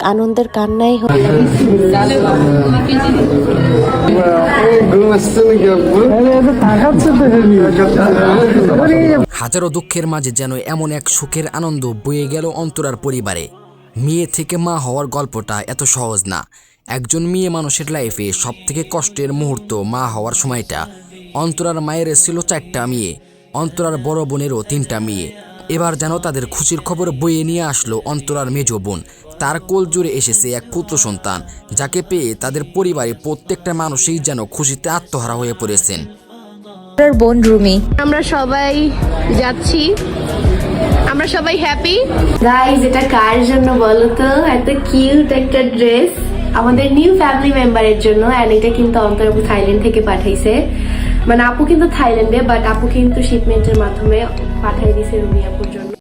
আনন্দের কান্নাই হাজারো দুঃখের মাঝে যেন এমন এক সুখের আনন্দ বয়ে গেল অন্তরার পরিবারে। মেয়ে থেকে মা হওয়ার গল্পটা এত সহজ না। একজন মেয়ে মানুষের লাইফে সব থেকে কষ্টের মুহূর্ত মা হওয়ার সময়টা। অন্তরার মায়ের ছিল চারটা মেয়ে। অন্তরার বড় বোনেরও তিনটা মেয়ে। এবার যেন তাদের খুশির খবর বয়ে নিয়ে আসলো অন্তরার মেজ বোন। তার কোল জুড়ে এসেছে এক পুত্র সন্তান যাকে পেয়ে তাদের পরিবারে প্রত্যেকটা মানুষই যেন খুশিতে আত্মহারা হয়ে পড়েছেন। বোন রুমি। আমরা সবাই যাচ্ছি। আমরা সবাই হ্যাপি গাইজ এটা কার জন্য বলো তো? এত কিউট একটা ড্রেস আমাদের নিউ ফ্যামিলি মেম্বারের জন্য অ্যান্ড এটা কিন্তু অন্তর থাইল্যান্ড থেকে পাঠাইছে। মানে আপু কিন্তু থাইল্যান্ডে বাট আপু কিন্তু শিপমেন্টের মাধ্যমে পাঠাই দিছে রুমি আপুর জন্য